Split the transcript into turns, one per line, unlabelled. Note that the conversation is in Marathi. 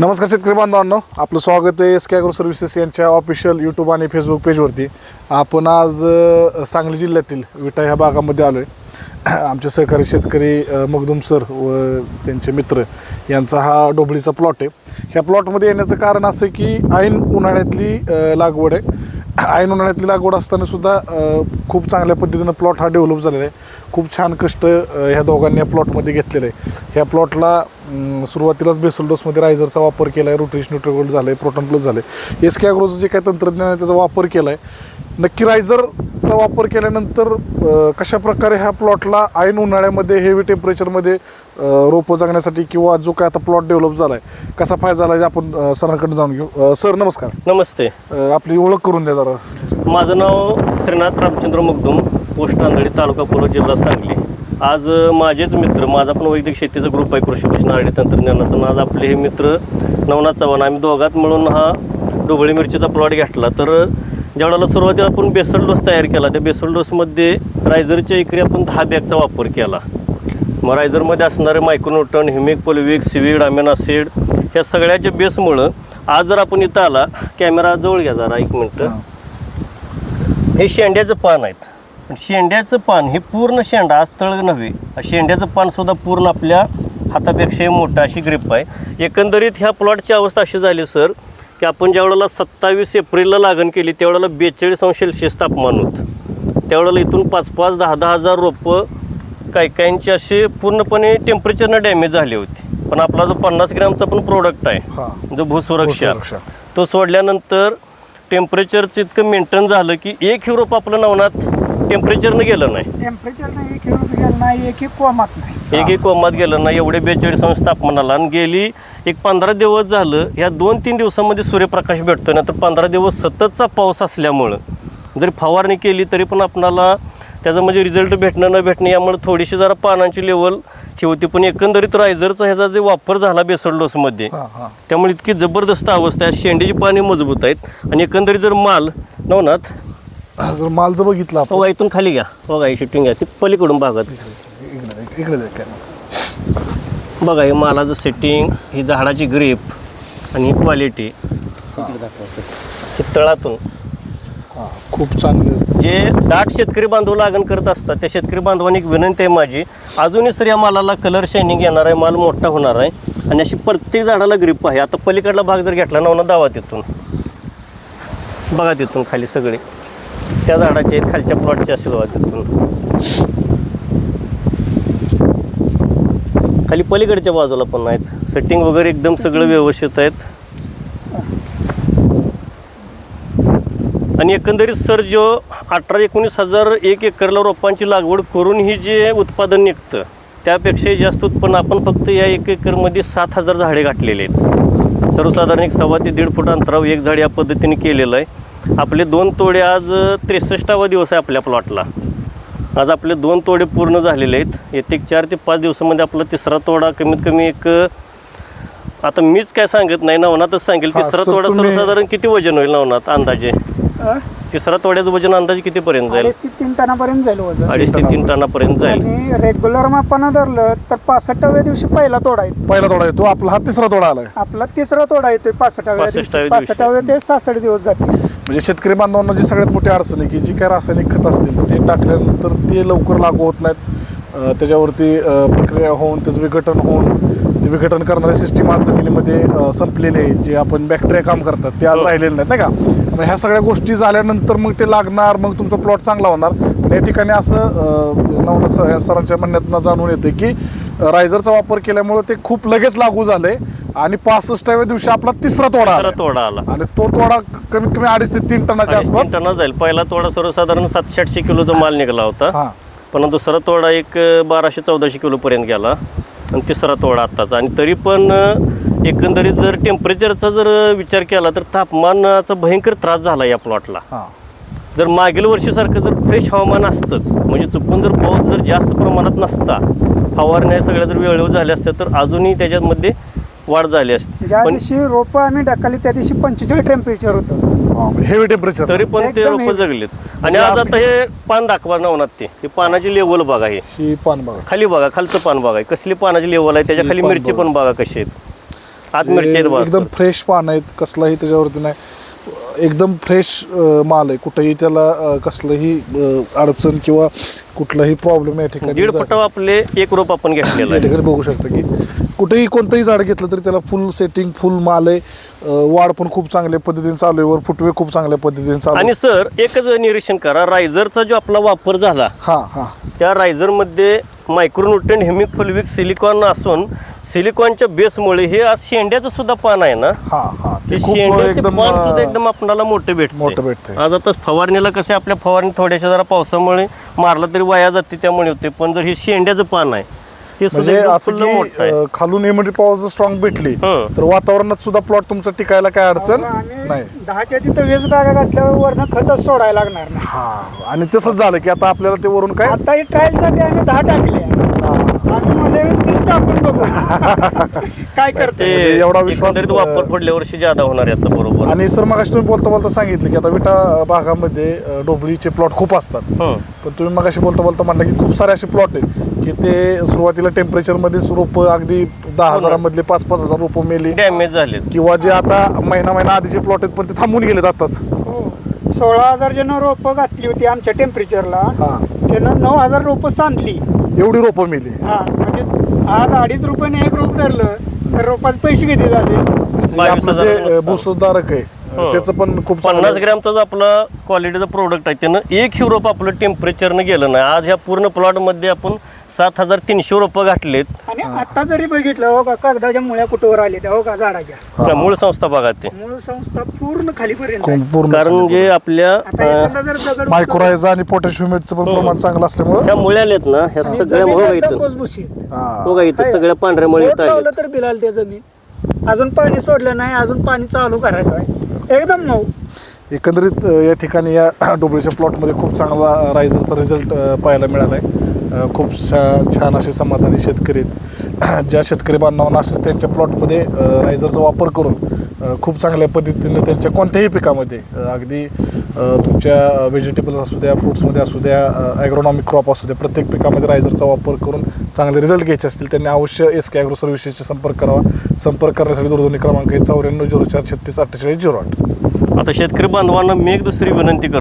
नमस्कार शेतकरी बांधवांनो आपलं स्वागत आहे एस के अॅग्रो सर्व्हिसेस यांच्या ऑफिशियल यूट्यूब आणि फेसबुक पेजवरती आपण आज सांगली जिल्ह्यातील विटा ह्या भागामध्ये आलो आहे आमचे सहकारी शेतकरी मगदुम सर व त्यांचे मित्र यांचा हा डोबळीचा प्लॉट आहे. ह्या प्लॉटमध्ये येण्याचं कारण असं की ऐन उन्हाळ्यातली लागवड आहे. ऐन उन्हाळ्यातली लागवड असताना सुद्धा खूप चांगल्या पद्धतीनं प्लॉट हा डेव्हलप झालेला आहे. खूप छान कष्ट ह्या दोघांनी या प्लॉटमध्ये घेतलेलं आहे. ह्या प्लॉटला सुरुवातीलाच बेसल डोसमध्ये रायझरचा वापर केला आहे रोटेश न्यूट्रोगोल्ड झालं आहे प्रोटॉन प्लस झालं आहे एस के अॅग्रोचं जे काही तंत्रज्ञान आहे त्याचा वापर केला आहे नक्की रायझरचा वापर केल्यानंतर कशा प्रकारे ह्या प्लॉटला ऐन उन्हाळ्यामध्ये हेवी टेम्परेचरमध्ये रोपं जगण्यासाठी किंवा जो काय आता प्लॉट डेव्हलप झाला आहे कसा फायदा झाला आहे आपण अ, सरांकडे जाणून घेऊ. सर नमस्कार.
नमस्ते.
आपली ओळख करून द्या जरा.
माझं नाव श्रीनाथ रामचंद्र मुगदुम पोस्ट आंधळी तालुका पुलो जिल्हा सांगली. आज माझेच मित्र माझा पण वैदिक शेतीचा ग्रुप आहे कृषी भूषण आरडी तंत्रज्ञानाचा. आणि आज आपले हे मित्र नवनाथ चव्हाण आम्ही दोघात मिळून हा डोबळी मिरचीचा प्लॉट घेतला. तर ज्यावेळेला सुरुवातीला आपण बेसल डोस तयार केला. त्या बेसल डोसमध्ये रायझरच्या इकडे आपण दहा बॅगचा वापर केला. मग रायझरमध्ये असणारे micronutrient humic fulvic seaweed amino acid ह्या सगळ्याच्या बेसमुळं आज जर आपण इथं आला कॅमेरा जवळ घ्या जरा एक मिनटं. हे. शेंड्याचं पान आहेत. पण शेंड्याचं पान हे पूर्ण शेंडा आज तळग नव्हे. शेंड्याचं पान सुद्धा पूर्ण आपल्या हातापेक्षाही मोठं अशी ग्रीप आहे. एकंदरीत ह्या प्लॉटची अवस्था अशी झाली सर की आपण ज्या वेळेला सत्तावीस एप्रिलला लागण केली त्यावेळेला बेचाळीस अंश सेल्सिअस तापमान होतं. त्यावेळेला इथून पाच पाच दहा दहा हजार रोपं काही काहींची असे पूर्णपणे टेम्परेचरनं डॅमेज झाली होती. पण आपला जो पन्नास ग्रॅमचा पण प्रोडक्ट आहे जो भूसुरक्षा. तो सोडल्यानंतर टेम्परेचरचं इतकं मेंटेन झालं की एक युरोप आपलं नवनाथ टेम्परेचरनं गेलं नाही.
टेम्परेचर एक गेलं नाही एक एक कोमात नाही.
एक एक कोमात गेलं नाही एवढे बेचाळीस अंश तापमानाला. आणि गेली एक पंधरा दिवस झालं ह्या दोन तीन दिवसामध्ये सूर्यप्रकाश भेटतो ना तर पंधरा दिवस सततचा पाऊस असल्यामुळं जरी फवारणी केली तरी पण आपणाला त्याचं म्हणजे रिझल्ट भेटणं न भेटणं यामुळे थोडीशी जरा पानांची लेवल ही होती. पण एकंदरीत रायझरचा ह्याचा जे वापर झाला बेसल डोसमध्ये
हां हां.
त्यामुळे इतकी जबरदस्त अवस्था आहे. शेंडीची पाणी मजबूत आहेत. आणि एकंदरीत जर माल नवनाथ?
जर माल जर बघितला
बघा इथून खाली घ्या. बघा ही शूटिंग घ्या. ती पलीकडून भागात.
इकडे इकडे.
बघा हे मालाचं सेटिंग ही झाडाची ग्रीप आणि ही क्वालिटी ही. तळातून.
हां खूप चांगले.
जे दाट शेतकरी बांधव लागण करत असतात त्या शेतकरी बांधवांनी एक विनंती आहे माझी अजूनही सर या मालाला कलर शायनिंग येणार आहे माल मोठा होणार आहे आणि अशी प्रत्येक झाडाला ग्रीप आहे. आता पलीकडला भाग जर घेतला ना दावा तिथून बघा तिथून खाली सगळे. त्या झाडाचे खालच्या प्लॉटचे असे बघा तिथून खाली पलीकडच्या बाजूला पण आहेत. सेटिंग वगैरे एकदम सगळं व्यवस्थित आहेत. आणि एकंदरीत सर जो अठरा एकोणीस हजार एक एकरला रोपांची लागवड करून ही जे उत्पादन निघतं त्यापेक्षाही जास्त उत्पन्न आपण फक्त या एक एकरमध्ये सात हजार झाडे गाठलेले आहेत. सर्वसाधारण एक सव्वा ते दीड फूट अंतरावर एक झाड या पद्धतीने केलेलं आहे. आपले दोन तोडे आज त्रेसष्टावा दिवस आहे आपल्या प्लॉटला आज आपले दोन तोडे पूर्ण झालेले आहेत. येते एक चार ते पाच दिवसामध्ये आपला तिसरा तोडा कमीत कमी एक आता मीच काय सांगत नाही नवनाथच सांगेल तिसरा
सर,
तोडा सर्वसाधारण किती वजन होईल नवनाथ अंदाजे? तिसरा तोड्याचं वजन अंदाजे कितीपर्यंत जाईल?
अडीच ते तीन टनापर्यंत जाईल वजन.
अडीच ते तीन टनापर्यंत जाईल.
आणि रेग्युलर मापानं धरलं तर पासष्टाव्या दिवशी पहिला तोडा येतो.
पहिला तोडा येतो. आपला हा तिसरा तोडा आलाय.
आपला तिसरा तोडा येतोय पासष्टाव्या दिवशी.
पासष्टाव्या दिवशी.
पासष्टाव्या ते सासष्ट दिवस जाते.
म्हणजे शेतकरी बांधवांना जी सगळ्यात मोठी अडचण आहे की जी काय रासायनिक खत असतील ते टाकल्यानंतर ते लवकर लागू होत नाहीत. अं, त्याच्यावरती अं, प्रक्रिया होऊन त्याचं विघटन होऊन ते विघटन करणारे सिस्टीम आज जमिनीमध्ये अं, संपलेले आहे जे आपण बॅक्टेरिया काम करतात ते आज
हो.
राहिलेले नाहीत नाही का? मग ह्या सगळ्या गोष्टी झाल्यानंतर मग ते लागणार मग तुमचा प्लॉट चांगला होणार. पण या ठिकाणी असं अं, नवनाथ सर- सरांच्या म्हणण्यातनं जाणून येते की रायझरचा वापर केल्यामुळे ते खूप लगेच लागू झालंय आणि पासष्टाव्या दिवशी आपला तिसरा तोडा
तिसरा. तोडा आला.
आणि तो तोडा कमीत कमी अडीच ते तीन टनाच्या आसपास.
टना जाईल. पहिला तोडा सर्वसाधारण सातशे आठशे किलोचा माल निघाला होता.
हा.
पण दुसरा तोडा एक बाराशे चौदाशे किलोपर्यंत गेला. आणि तिसरा तोडा आत्ताचा. आणि तरी पण एकंदरीत जर टेम्परेचरचा जर विचार केला तर तापमानाचा भयंकर त्रास झाला या प्लॉटला
हा.
जर मागील वर्षीसारखं जर फ्रेश हवामान असतंच म्हणजे चुकून जर पाऊस जर जास्त प्रमाणात नसता फवारण्या सगळ्या जर वेळेवर झाल्या असत्या तर अजूनही त्याच्यामध्ये वाढ झाली असते.
ज्या
पण
दिवशी रोपं आम्ही ढकाली त्या दिवशी पंचेचाळीस टेम्परेचर होतं.
हेवी टेम्परेचर
तरी पण ते रोपं जगलेत. आणि आज आता हे पान दाखवा नवनात ते. हे पानाची लेवल बघा हे.
ही पान बघा.
खाली बघा खालचं पान बघा. कसली पानाची लेवल आहे
त्याच्याखाली
मिरची. पण बघा कशी आहेत.
एकदम. फ्रेश पान आहेत कसलाही त्याच्यावरती नाही. एकदम फ्रेश माल आहे. कुठेही त्याला कसलंही अडचण किंवा कुठलाही प्रॉब्लेम या ठिकाणी
दीड आपले एक रोप आपण घेतलेलं
या
आहे.
ठिकाणी बघू शकता की कुठेही कोणतंही झाड घेतलं तरी त्याला फुल सेटिंग फुल माल आहे. वाढ पण खूप चांगल्या पद्धतीने चालू आहे. वर फुटवे खूप चांगल्या पद्धतीने चालू आहे.
आणि सर एकच निरीक्षण करा. रायझरचा जो आपला वापर झाला
हा हा.
त्या रायझरमध्ये मायक्रोन्युट्रन हेमिक फुलविक सिलिकॉन असून सिलिकॉनच्या बेसमुळे हे आज शेंड्याचं सुद्धा पान आहे ना?
हा हा.
ते
ते खूप
शेंड्याचे
एकदम
पान सुद्धा एकदम आपणाला मोठे भेटते
मोठं भेटतंय.
आज आता फवारणीला कसे आपल्या फवारणी थोड्याशा जरा पावसामुळे मारला तरी वाया जाते त्यामुळे होते पण जर हे शेंड्याचं पान आहे ते सुद्धा
म्हणजे
एकदम
असं
फुल्ल मोठं आहे.
की अ, खालून इम्युनिटी पॉवर जर स्ट्रॉंग भेटली
हं.
तर वातावरणात सुद्धा प्लॉट तुमचा टिकायला काय अडचण
आणि
नाही.
दहाच्या तिथं वीस बागा घातल्यावर वरनं खतच सोडायला लागणार नाही.
हा आणि तसंच झालं की आता आपल्याला ते वरून काय?
आता ही ट्रायलसाठी आम्ही दहा टाकले आम्ही म्हणजे तीस टाकून बघू काय करते
ते
म्हणजे एवढा विश्वास,
एकंदरीत वापर पुढल्या वर्षी जादा होणार याचा बरोबर.
आणि सर मग तुम्ही बोलता बोलता सांगितलं की आता विटा भागामध्ये अ, डोबळीचे प्लॉट खूप असतात.
हं.
पण तुम्ही मग बोलता बोलता म्हणता की खूप सारे असे प्लॉट आहेत की ते सुरुवातीला टेम्परेचरमध्येच रोपं अगदी दहा हजारामधले पाच पाच हजार रोपं मेली.
डॅमेज झालेत.
किंवा जे आता महिना महिना आधीचे प्लॉट आहेत पण ते थांबून गेलेत आताच
हो सोळा हजार जण रोपं घातली होती आमच्या टेम्परेचरला
हा.
त्यानं नऊ हजार रोपं सांधली
एवढी रोपं मेली.
हा म्हणजे आज अडीच रुपयाने एक रोप धरलं तर रोपाचे पैसे किती झाले?
जे
बावीस
आपलं
हजाराचं
जे
नुकसान.
भूसुधारक आहे
हं.
त्याचं पण खूप
पन्नास
चांगलं-
ग्रॅमचा आपला क्वालिटीचा प्रोडक्ट आहे. त्यानं एक युरोप आपलं टेम्परेचरनं गेलं नाही. आज ह्या पूर्ण प्लॉटमध्ये आपण सात हजार तीनशे रोपं घातलेत.
आणि आता जरी बघितलं हो का कागदाच्या मुळ्या कुठवर आल्या त्या हो का झाडाच्या.
त्या मूळ संस्था बघा ते.
मूळ संस्था पूर्ण खालीपर्यंत आहे.
पूर्ण
कारण जे आपल्या
आता
अं,
एखादा जर दगड
मायक्रोरायझा आणि पोटॅशियमचं पण प्रमाण चांगलं असल्यामुळं
ह्या मुळ्या आल्यात ना ह्या सगळ्या
जमीन
बघा
एकदम
इथं?
भुसभुशीत.
हा.
बघा इथं? सगळ्या पांढऱ्या मुळे
बोट
इथं
लावलं
आल्यात
तर बिलाल त्या जमीन. अजून पाणी सोडलं नाही अजून पाणी चालू करायचं आहे. एकदम मऊ.
एकंदरीत अ, या ठिकाणी या डोबळीच्या प्लॉटमध्ये खूप चांगला रायझरचा रिझल्ट पाहायला मिळाला आहे खूप छा छान असे समाधानी शेतकरी आहेत. ज्या शेतकरी बांधवांना असं त्यांच्या प्लॉटमध्ये रायझरचा वापर करून खूप चांगल्या पद्धतीने त्यांच्या कोणत्याही पिकामध्ये अगदी तुमच्या व्हेजिटेबल्स असू द्या फ्रुट्समध्ये असू द्या ॲग्रोनॉमिक क्रॉप असू द्या प्रत्येक पिकामध्ये रायझरचा वापर करून चांगले रिझल्ट घ्यायचे असतील त्यांनी अवश्य एस के ॲग्रो सर्व्हिसेसशी संपर्क करावा. संपर्क करण्यासाठी दूरध्वनी क्रमांक आहे चौऱ्याण्णव झिरो चार छत्तीस अठ्ठेचाळीस झिरो आठ.
आता शेतकरी बांधवांना मी एक दुसरी विनंती करतो.